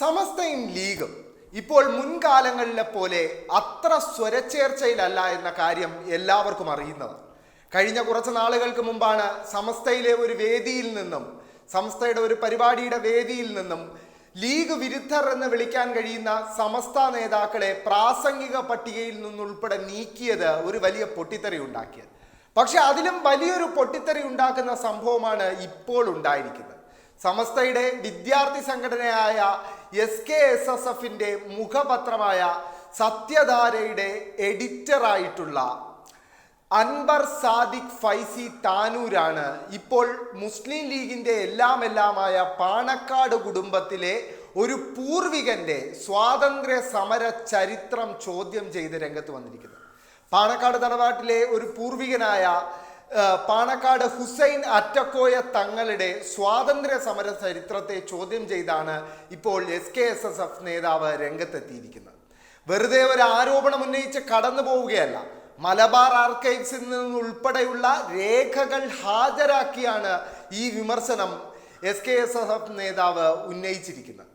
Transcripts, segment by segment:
സമസ്തയും ലീഗും. ഇപ്പോൾ മുൻകാലങ്ങളിലെ പോലെ അത്ര സ്വരച്ചേർച്ചയിലല്ല എന്ന കാര്യം എല്ലാവർക്കും അറിയുന്നത്. കഴിഞ്ഞ കുറച്ച് നാളുകൾക്ക് മുമ്പാണ് സമസ്തയിലെ ഒരു വേദിയിൽ നിന്നും സമസ്തയുടെ ഒരു പരിപാടിയുടെ വേദിയിൽ നിന്നും ലീഗ് വിരുദ്ധർ എന്ന് വിളിക്കാൻ കഴിയുന്ന സമസ്ത നേതാക്കളെ പ്രാസംഗിക പട്ടികയിൽ നിന്നുൾപ്പെടെ നീക്കിയത് ഒരു വലിയ പൊട്ടിത്തെറി ഉണ്ടാക്കിയത്. പക്ഷെ അതിലും വലിയൊരു പൊട്ടിത്തെറി ഉണ്ടാക്കുന്ന സംഭവമാണ് ഇപ്പോൾ ഉണ്ടായിരിക്കുന്നത്. സമസ്തയുടെ വിദ്യാർത്ഥി സംഘടനയായ എസ് കെ എസ് എസ് എഫിന്റെ മുഖപത്രമായ സത്യധാരയുടെ എഡിറ്ററായിട്ടുള്ള അൻവർ സാദിഖ് ഫൈസി താനൂരാണ് ഇപ്പോൾ മുസ്ലിം ലീഗിന്റെ എല്ലാം എല്ലാമായ പാണക്കാട് കുടുംബത്തിലെ ഒരു പൂർവികന്റെ സ്വാതന്ത്ര്യ സമര ചരിത്രം ചോദ്യം ചെയ്ത് രംഗത്ത് വന്നിരിക്കുന്നത്. പാണക്കാട് തറവാട്ടിലെ ഒരു പൂർവികനായ പാണക്കാട് ഹുസൈൻ അറ്റക്കോയ തങ്ങളുടെ സ്വാതന്ത്ര്യ സമര ചരിത്രത്തെ ചോദ്യം ചെയ്താണ് ഇപ്പോൾ S K S S F നേതാവ് രംഗത്തെത്തിയിരിക്കുന്നത്. വെറുതെ ഒരു ആരോപണം ഉന്നയിച്ച് കടന്നു പോവുകയല്ല മലബാർ ആർക്കൈവ്സിൽ നിന്നുൾപ്പെടെയുള്ള രേഖകൾ ഹാജരാക്കിയാണ് ഈ വിമർശനം S K S S F നേതാവ് ഉന്നയിച്ചിരിക്കുന്നത്.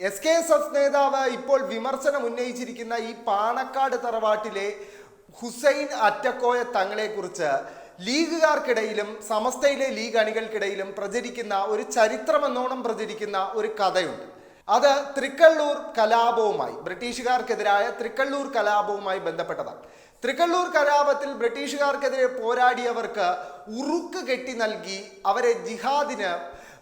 എസ് കെ എസ് എഫ് നേതാവ് ഇപ്പോൾ വിമർശനം ഉന്നയിച്ചിരിക്കുന്ന ഈ പാണക്കാട് തറവാട്ടിലെ ഹുസൈൻ അറ്റക്കോയ തങ്ങളെക്കുറിച്ച് ലീഗുകാർക്കിടയിലും സമസ്തയിലെ ലീഗ് അണികൾക്കിടയിലും പ്രചരിക്കുന്ന ഒരു ചരിത്രമെന്നോണം പ്രചരിക്കുന്ന ഒരു കഥയുണ്ട്. അത് തൃക്കള്ളൂർ കലാപവുമായി ബ്രിട്ടീഷുകാർക്കെതിരായ തൃക്കള്ളൂർ കലാപവുമായി ബന്ധപ്പെട്ടതാണ്. തൃക്കള്ളൂർ കലാപത്തിൽ ബ്രിട്ടീഷുകാർക്കെതിരെ പോരാടിയവർക്ക് ഉറുക്ക് കെട്ടി നൽകി അവരെ ജിഹാദിന്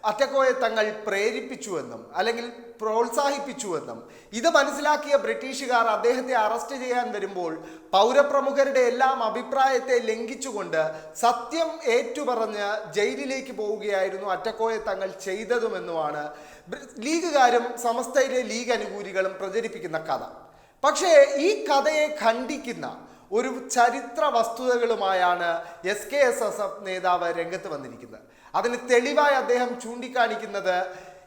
അറ്റക്കോയെ തങ്ങൾ പ്രേരിപ്പിച്ചുവെന്നും അല്ലെങ്കിൽ പ്രോത്സാഹിപ്പിച്ചുവെന്നും. ഇത് മനസ്സിലാക്കിയ ബ്രിട്ടീഷുകാർ അദ്ദേഹത്തെ അറസ്റ്റ് ചെയ്യാൻ വരുമ്പോൾ പൗരപ്രമുഖരുടെ എല്ലാം അഭിപ്രായത്തെ ലംഘിച്ചുകൊണ്ട് സത്യം ഏറ്റുപറഞ്ഞ് ജയിലിലേക്ക് പോവുകയായിരുന്നു അറ്റക്കോയെ തങ്ങൾ ചെയ്തതുമെന്നുമാണ് ലീഗുകാരും സമസ്തയിലെ ലീഗ് അനുകൂലികളും പ്രചരിപ്പിക്കുന്ന കഥ. പക്ഷേ ഈ കഥയെ ഖണ്ഡിക്കുന്ന ഒരു ചരിത്ര വസ്തുതകളുമായാണ് S K S S F നേതാവ് രംഗത്ത് വന്നിരിക്കുന്നത്. അതിന് തെളിവായി അദ്ദേഹം ചൂണ്ടിക്കാണിക്കുന്നത്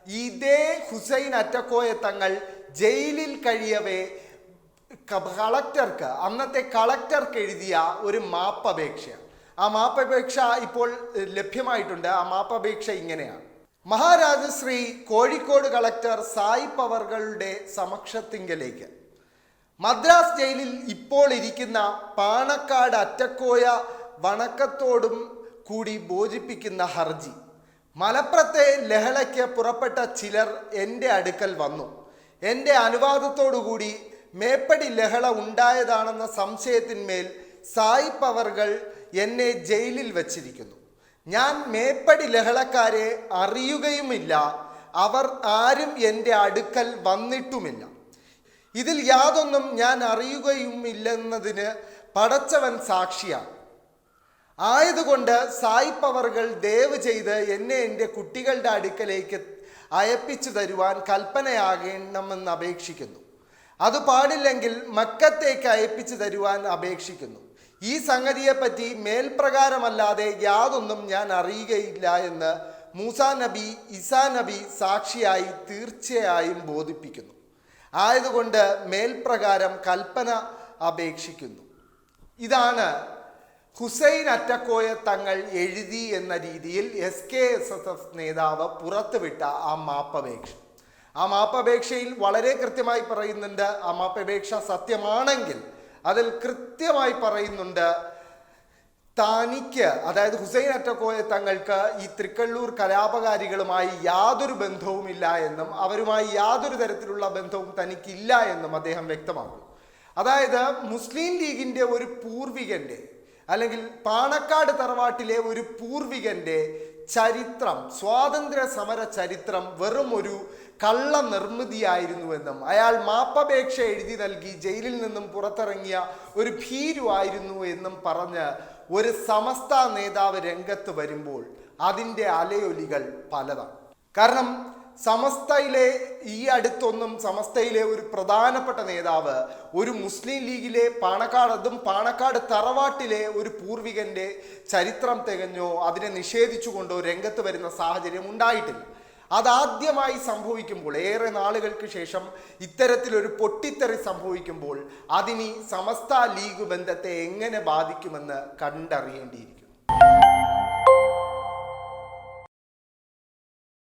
ഇതേ ഹുസൈൻ അറ്റക്കോയെ തങ്ങൾ ജയിലിൽ കഴിയവേ കളക്ടർക്ക് അന്നത്തെ കളക്ടർക്ക് എഴുതിയ ഒരു മാപ്പപേക്ഷയാണ്. ആ മാപ്പപേക്ഷ ഇപ്പോൾ ലഭ്യമായിട്ടുണ്ട്. ആ മാപ്പപേക്ഷ ഇങ്ങനെയാണ്. മഹാരാജശ്രീ കോഴിക്കോട് കളക്ടർ സായി പവർകളുടെ സമക്ഷത്തിങ്കലേക്ക്. മദ്രാസ് ജയിലിൽ ഇപ്പോൾ ഇരിക്കുന്ന പാണക്കാട് അറ്റക്കോയ വണക്കത്തോടും കൂടി ബോധിപ്പിക്കുന്ന ഹർജി. മലപ്പുറത്തെ ലഹളയ്ക്ക് പുറപ്പെട്ട ചിലർ എന്റെ അടുക്കൽ വന്നു. എന്റെ അനുവാദത്തോടുകൂടി മേപ്പടി ലഹള ഉണ്ടായതാണെന്ന സംശയത്തിന്മേൽ സായി പവറുകൾ എന്നെ ജയിലിൽ വച്ചിരിക്കുന്നു. ഞാൻ മേപ്പടി ലഹളക്കാരെ അറിയുകയുമില്ല. അവർ ആരും എന്റെ അടുക്കൽ വന്നിട്ടുമില്ല. ഇതിൽ യാതൊന്നും ഞാൻ അറിയുകയുമില്ലെന്നതിന് പടച്ചവൻ സാക്ഷിയാണ് ആയതുകൊണ്ട് സായി പവറുകൾ ദയവ് ചെയ്ത് എന്നെ എന്റെ കുട്ടികളുടെ അടുക്കലേക്ക് അയപ്പിച്ചു തരുവാൻ കൽപ്പനയാകണമെന്ന് അപേക്ഷിക്കുന്നു. അത് പാടില്ലെങ്കിൽ മക്കത്തേക്ക് അയപ്പിച്ചു തരുവാൻ അപേക്ഷിക്കുന്നു. ഈ സംഗതിയെപ്പറ്റി മേൽപ്രകാരമല്ലാതെ യാതൊന്നും ഞാൻ അറിയുകയില്ല എന്ന് മൂസാ നബി ഇസാ നബി സാക്ഷിയായി തീർച്ചയായും ബോധിപ്പിക്കുന്നു. ആയതുകൊണ്ട് മേൽപ്രകാരം കൽപ്പന അപേക്ഷിക്കുന്നു. ഇതാണ് ഹുസൈൻ അറ്റക്കോയ തങ്ങൾ എഴുതി എന്ന രീതിയിൽ S K S S F നേതാവ് പുറത്തുവിട്ട ആ മാപ്പപേക്ഷ. ആ മാപ്പപേക്ഷയിൽ വളരെ കൃത്യമായി പറയുന്നുണ്ട് ആ മാപ്പപേക്ഷ സത്യമാണെങ്കിൽ അതിൽ കൃത്യമായി പറയുന്നുണ്ട് തനിക്ക് അതായത് ഹുസൈൻ അറ്റക്കോയെ തങ്ങൾക്ക് ഈ തൃക്കള്ളൂർ കലാപകാരികളുമായി യാതൊരു ബന്ധവുമില്ല എന്നും അവരുമായി യാതൊരു തരത്തിലുള്ള ബന്ധവും തനിക്കില്ല എന്നും അദ്ദേഹം വ്യക്തമാക്കും അതായത് മുസ്ലിം ലീഗിന്റെ ഒരു പൂർവികന്റെ അല്ലെങ്കിൽ പാണക്കാട് തറവാട്ടിലെ ഒരു പൂർവികന്റെ ചരിത്രം സ്വാതന്ത്ര്യ സമര ചരിത്രം വെറും ഒരു കള്ള നിർമ്മിതിയായിരുന്നുവെന്നും അയാൾ മാപ്പപേക്ഷ എഴുതി നൽകി ജയിലിൽ നിന്നും പുറത്തിറങ്ങിയ ഒരു ഭീരുവായിരുന്നു എന്നും പറഞ്ഞ് ഒരു സമസ്ത നേതാവ് രംഗത്ത് വരുമ്പോൾ അതിന്റെ അലയൊലികൾ പലതാണ്. കാരണം സമസ്തയിലെ ഈ അടുത്തൊന്നും സമസ്തയിലെ ഒരു പ്രധാനപ്പെട്ട നേതാവ് ഒരു മുസ്ലിം ലീഗിലെ പാണക്കാട് അതും പാണക്കാട് തറവാട്ടിലെ ഒരു പൂർവികന്റെ ചരിത്രം തികഞ്ഞോ അതിനെ നിഷേധിച്ചുകൊണ്ടോ രംഗത്ത് വരുന്ന സാഹചര്യം ഉണ്ടായിട്ടില്ല. അതാദ്യമായി സംഭവിക്കുമ്പോൾ ഏറെ നാളുകൾക്ക് ശേഷം ഇത്തരത്തിലൊരു പൊട്ടിത്തെറി സംഭവിക്കുമ്പോൾ അതിനി സമസ്ത ലീഗ് ബന്ധത്തെ എങ്ങനെ ബാധിക്കുമെന്ന് കണ്ടറിയേണ്ടിയിരിക്കും